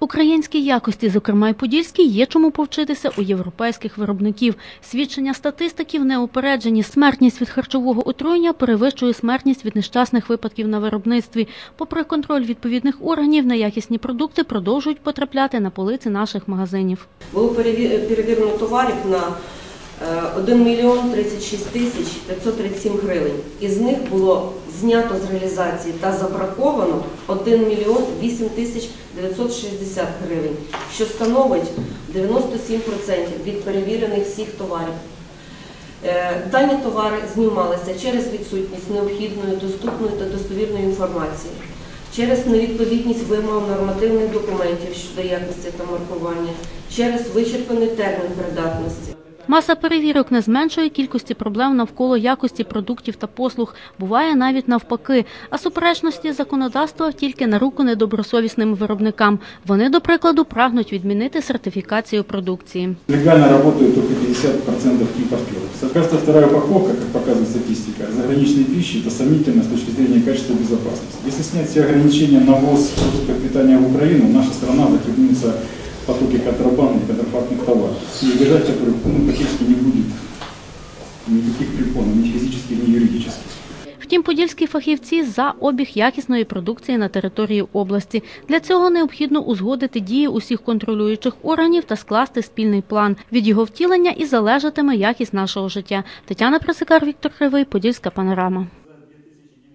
Українській якості, зокрема й подільській, є чому повчитися у європейських виробників. Свідчення статистиків неупереджені. Смертність від харчового отруєння перевищує смертність від нещасних випадків на виробництві. Попри контроль відповідних органів, неякісні продукти продовжують потрапляти на полиці наших магазинів. Було переві- перевірено товарів на е, 1 мільйон 36 тисяч 537 гривень. Із них було знято з реалізації та забраковано 1 мільйон 8 тисяч 960 гривень, що становить 97% від перевірених всіх товарів. Е, Дані товари знімалися через відсутність необхідної, доступної та достовірної інформації, через невідповідність вимогам нормативних документів щодо якості та маркування, через вичерпаний термін придатності. Маса перевірок не зменшує кількості проблем навколо якості продуктів та послуг. Буває навіть навпаки. А суперечності законодавства тільки на руку недобросовісним виробникам. Вони, до прикладу, прагнуть відмінити сертифікацію продукції. Легально работают только 50% импортеров. Соответственно, вторая упаковка, как показывает статистика, заграничной пищи – это сомнительно с точки зрения качества и безопасности. Если снять все ограничения на ввоз продуктов питания в Украину, наша страна захлебнется в потоке контрабанды и контрафактных товаров, и которых ну, практически не будет никаких препонов, ни физических, ни юридических. Втім, подільські фахівці за обіг якісної продукції на території області. Для цього необхідно узгодити дії усіх контролюючих органів та скласти спільний план. Від його втілення і залежатиме якість нашого життя. Тетяна Пресикар, Віктор Кривий, Подільська панорама.